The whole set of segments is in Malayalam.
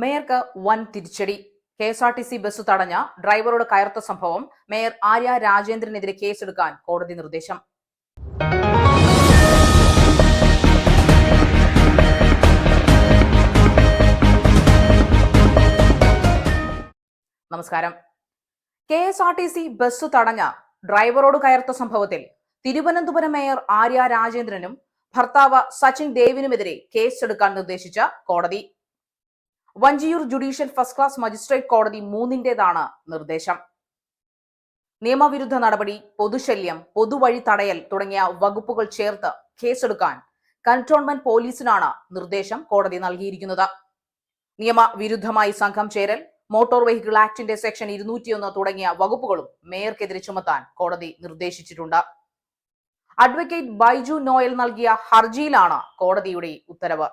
മേയർക്ക് വൻ തിരിച്ചടി. K S R T C bus തടഞ്ഞ ഡ്രൈവറോട് കയർത്ത സംഭവം മേയർ ആര്യ രാജേന്ദ്രനെതിരെ കേസെടുക്കാൻ കോടതി നിർദ്ദേശം. നമസ്കാരം. K S R T C bus തടഞ്ഞ ഡ്രൈവറോട് കയർത്ത സംഭവത്തിൽ തിരുവനന്തപുരം മേയർ ആര്യ രാജേന്ദ്രനും ഭർത്താവ് സച്ചിൻ ദേവിനുമെതിരെ കേസെടുക്കാൻ നിർദ്ദേശിച്ച കോടതി. Vanchiyoor judicial first class magistrate കോടതി മൂന്നിന്റേതാണ് നിർദ്ദേശം. നിയമവിരുദ്ധ നടപടി പൊതുശല്യം പൊതുവഴി തടയൽ തുടങ്ങിയ വകുപ്പുകൾ ചേർത്ത് കേസെടുക്കാൻ കന്റോൺമെന്റ് പോലീസിനാണ് നിർദ്ദേശം കോടതി നൽകിയിരിക്കുന്നത്. നിയമവിരുദ്ധമായി സംഘം ചേരൽ മോട്ടോർ വെഹിക്കിൾ ആക്ടിന്റെ സെക്ഷൻ ഇരുന്നൂറ്റിയൊന്ന് തുടങ്ങിയ വകുപ്പുകളും മേയർക്കെതിരെ ചുമത്താൻ കോടതി നിർദ്ദേശിച്ചിട്ടുണ്ട്. അഡ്വക്കേറ്റ് ബൈജു നോയൽ നൽകിയ ഹർജിയിലാണ് കോടതിയുടെ ഉത്തരവ്.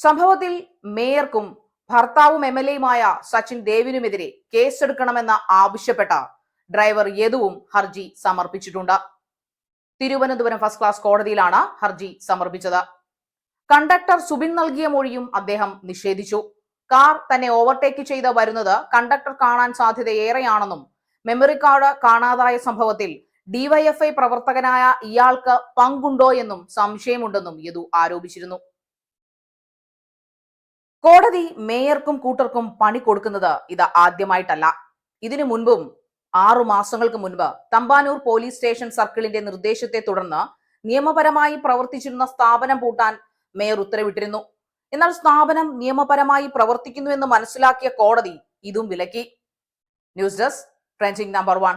സംഭവത്തിൽ മേയർക്കും ഭർത്താവും എം എൽ എയുമായ സച്ചിൻ ദേവിനുമെതിരെ കേസെടുക്കണമെന്ന് ആവശ്യപ്പെട്ട ഡ്രൈവർ യദുവും ഹർജി സമർപ്പിച്ചിട്ടുണ്ട്. തിരുവനന്തപുരം ഫസ്റ്റ് ക്ലാസ് കോടതിയിലാണ് ഹർജി സമർപ്പിച്ചത്. കണ്ടക്ടർ സുബിൻ നൽകിയ മൊഴിയും അദ്ദേഹം നിഷേധിച്ചു. കാർ തന്നെ ഓവർടേക്ക് ചെയ്ത് വരുന്നത് കണ്ടക്ടർ കാണാൻ സാധ്യത ഏറെയാണെന്നും മെമ്മറി കാർഡ് കാണാതായ സംഭവത്തിൽ ഡിവൈഎഫ്ഐ പ്രവർത്തകനായ ഇയാൾക്ക് പങ്കുണ്ടോ എന്നും സംശയമുണ്ടെന്നും യദു ആരോപിച്ചിരുന്നു. കോടതി മേയർക്കും കൂട്ടർക്കും പണി കൊടുക്കുന്നത് ഇത് ആദ്യമായിട്ടല്ല. ഇതിനു മുൻപും ആറു മാസങ്ങൾക്ക് മുൻപ് തമ്പാനൂർ പോലീസ് സ്റ്റേഷൻ സർക്കിളിന്റെ നിർദ്ദേശത്തെ തുടർന്ന് നിയമപരമായി പ്രവർത്തിച്ചിരുന്ന സ്ഥാപനം പൂട്ടാൻ മേയർ ഉത്തരവിട്ടിരുന്നു. എന്നാൽ സ്ഥാപനം നിയമപരമായി പ്രവർത്തിക്കുന്നുവെന്ന് മനസ്സിലാക്കിയ കോടതി ഇതും വിലക്കി. News desk trending number one